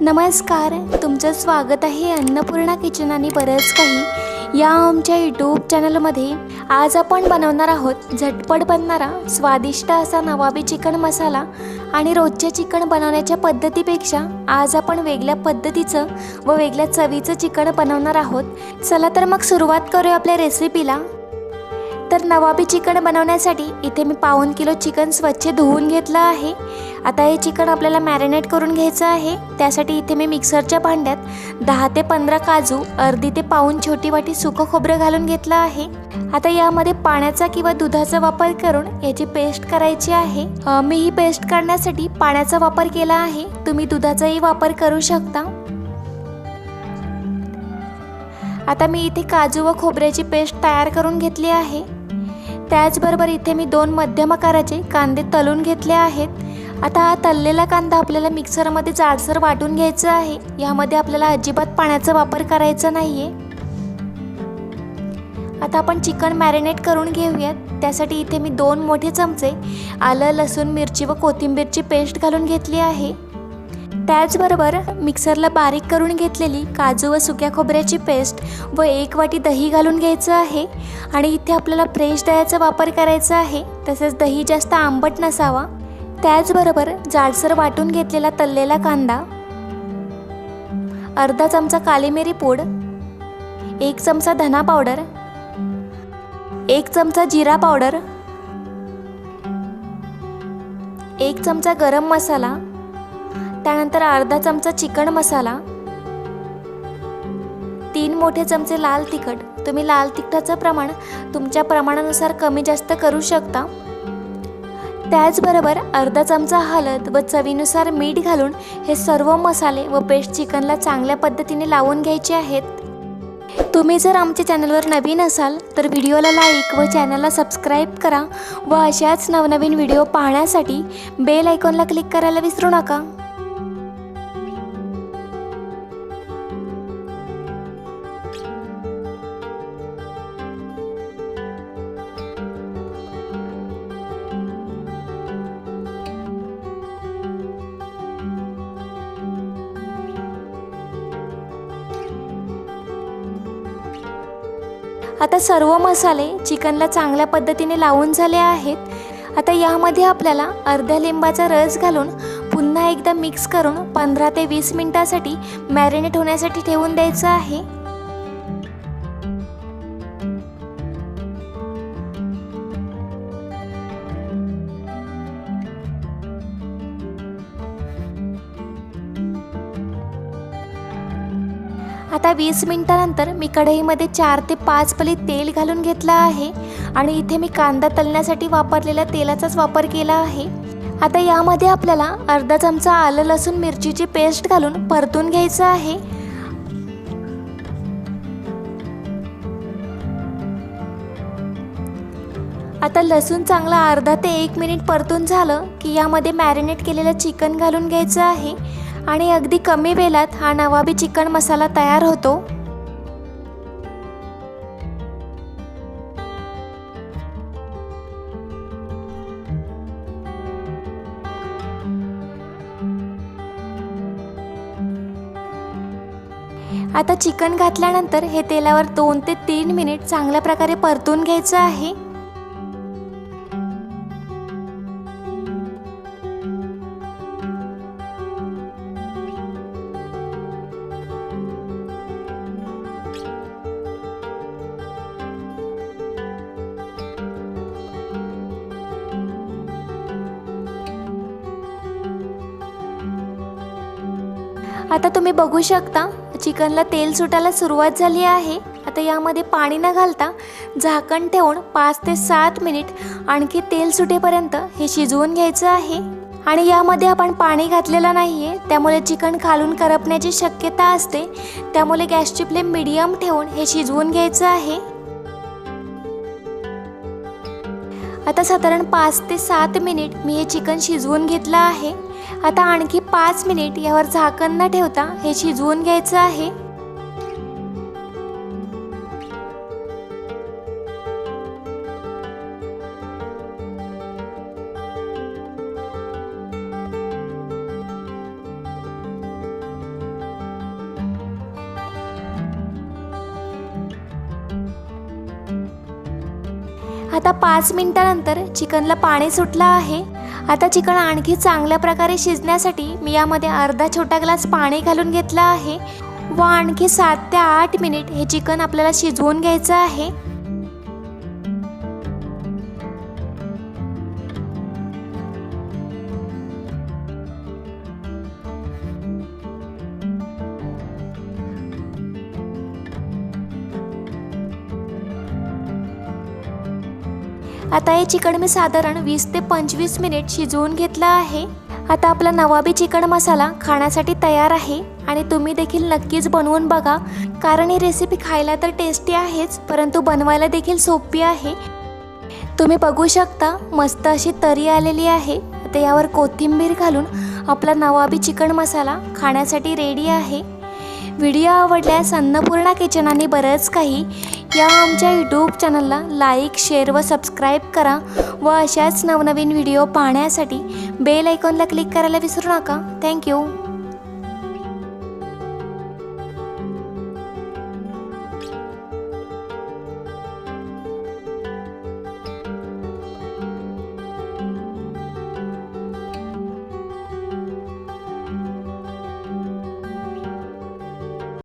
नमस्कार तुमचं स्वागत आहे अन्नपूर्णा किचन आणि बरंच काही. या आमच्या यूट्यूब चॅनलमध्ये आज आपण बनवणार आहोत झटपट बनणारा स्वादिष्ट असा नवाबी चिकन मसाला आणि रोजच्या चिकन बनवण्याच्या पद्धतीपेक्षा आज आपण वेगळ्या पद्धतीचं व वेगळ्या चवीचं चिकन बनवणार आहोत. चला तर मग सुरुवात करूया आपल्या रेसिपीला तर नवाबी चिकन बनवण्यासाठी इथे मी पाऊन किलो चिकन स्वच्छ धुवून घेतलं आहे. आता हे चिकन आपल्याला मॅरिनेट करून घ्यायचं आहे. त्यासाठी इथे मी मिक्सरच्या भांड्यात दहा ते पंधरा काजू अर्धी ते पाऊन छोटी वाटी सुकं खोबरं घालून घेतलं आहे. आता यामध्ये पाण्याचा किंवा दुधाचा वापर करून याची पेस्ट करायची आहे. मी ही पेस्ट करण्यासाठी पाण्याचा वापर केला आहे. तुम्ही दुधाचाही वापर करू शकता. आता मी इथे काजू व खोबऱ्याची पेस्ट तयार करून घेतली आहे. त्याचबरोबर इथे मी दोन मध्यम आकाराचे कांदे तलून घेतले आहेत. आता हा तललेला कांदा आपल्याला मिक्सरमध्ये जाडसर वाटून घ्यायचा आहे. यामध्ये आपल्याला अजिबात पाण्याचा वापर करायचा नाही आहे आता आपण चिकन मॅरिनेट करून घेऊयात. त्यासाठी इथे मी दोन मोठे चमचे आलं लसूण मिरची व कोथिंबीरची पेस्ट घालून घेतली आहे. त्याचबरोबर मिक्सरला बारीक करून घेतलेली काजू व सुक्या खोबऱ्याची पेस्ट व एक वाटी दही घालून घ्यायचं आहे. आणि इथे आपल्याला फ्रेश दह्याचा वापर करायचा आहे. तसेच दही जास्त आंबट नसावा. त्याचबरोबर जाडसर वाटून घेतलेला तळलेला कांदा. अर्धा चमचा काली मिरी पूड. एक चमचा धना पावडर. एक चमचा जिरा पावडर. एक चमचा गरम मसाला. त्यानंतर अर्धा चमचा चिकन मसाला तीन मोठे चमचे लाल तिखट. तुम्ही लाल तिखटाचं प्रमाण तुमच्या प्रमाणानुसार कमी जास्त करू शकता. त्याचबरोबर अर्धा चमचा हळद व चवीनुसार मीठ घालून हे सर्व मसाले व पेस्ट चिकनला चांगल्या पद्धतीने लावून घ्यायचे आहेत. तुम्ही जर आमच्या चॅनलवर नवीन असाल तर व्हिडिओला लाईक व चॅनलला सबस्क्राईब करा व अशाच नवनवीन व्हिडिओ पाहण्यासाठी बेल आयकॉनला क्लिक करायला विसरू नका. आता सर्व मसाले चिकनला चांगल्या पद्धतीने लावून झाले आहेत. आता यामध्ये आपल्याला अर्ध्या लिंबाचा रस घालून पुन्हा एकदा मिक्स करून पंधरा ते वीस मिनटासाठी मॅरिनेट होण्यासाठी ठेवून द्यायचं आहे. आता वीस मिनटानंतर मी कढईमध्ये चार ते पाच पली तेल घालून घेतलं आहे आणि इथे मी कांदा तळण्यासाठी वापरलेल्या तेलाचाच वापर केला आहे. आता यामध्ये आपल्याला अर्धा चमचा आलं लसूण मिरचीची पेस्ट घालून परतून घ्यायचं आहे. आता लसूण चांगला अर्धा ते एक मिनिट परतून झालं की यामध्ये मॅरिनेट केलेलं चिकन घालून घ्यायचं आहे. आणि अगदी कमी वेळात हा नवाबी चिकन मसाला तयार होतो. आता चिकन घातल्यानंतर हे तेलावर दोन ते तीन मिनिट चांगल्या प्रकारे परतून घ्यायचं आहे. आता तुम्ही बघू शकता चिकनला तेल सुटायला सुरुवात झाली आहे. आता यामध्ये पाणी न घालता झाकण ठेवून पाच ते सात मिनिट आणखी तेल सुटेपर्यंत हे शिजवून घ्यायचं आहे. आणि यामध्ये आपण पाणी घातलेलं नाही आहे त्यामुळे चिकन खालून करपण्याची शक्यता असते. त्यामुळे गॅसची फ्लेम मिडियम ठेवून हे शिजवून घ्यायचं आहे. आता साधारण पाच ते सात मिनिट मी हे चिकन शिजवून घेतलं आहे. आता आणखी पाच मिनिट यावर झाकण न ठेवता हे शिजवून घ्यायचं आहे. आता पाच मिनिटानंतर चिकनला पाणी सुटलं आहे. आता चिकन आणखी चांगल्या प्रकारे शिजण्यासाठी मी यामध्ये अर्धा छोटा ग्लास पाणी घालून घेतलं आहे. व आणखी सात ते आठ मिनिट हे चिकन आपल्याला शिजवून घ्यायचं आहे. आता हे चिकन मी साधारण वीस ते पंचवीस मिनिट शिजवून घेतलं आहे. आता आपला नवाबी चिकन मसाला खाण्यासाठी तयार आहे आणि तुम्ही देखील नक्कीच बनवून बघा. कारण ही रेसिपी खायला तर टेस्टी आहेच परंतु बनवायला देखील सोपी आहे. तुम्ही बघू शकता मस्त अशी तरी आलेली आहे. आता यावर कोथिंबीर घालून आपला नवाबी चिकन मसाला खाण्यासाठी रेडी आहे. व्हिडिओ आवडल्यास अन्नपूर्णा किचन आणि बरंच काही या आमच्या यूट्यूब चॅनलला लाईक शेअर व सबस्क्राईब करा व अशाच नवनवीन व्हिडिओ पाहण्यासाठी बेल आयकॉनला क्लिक करायला विसरू नका. थँक्यू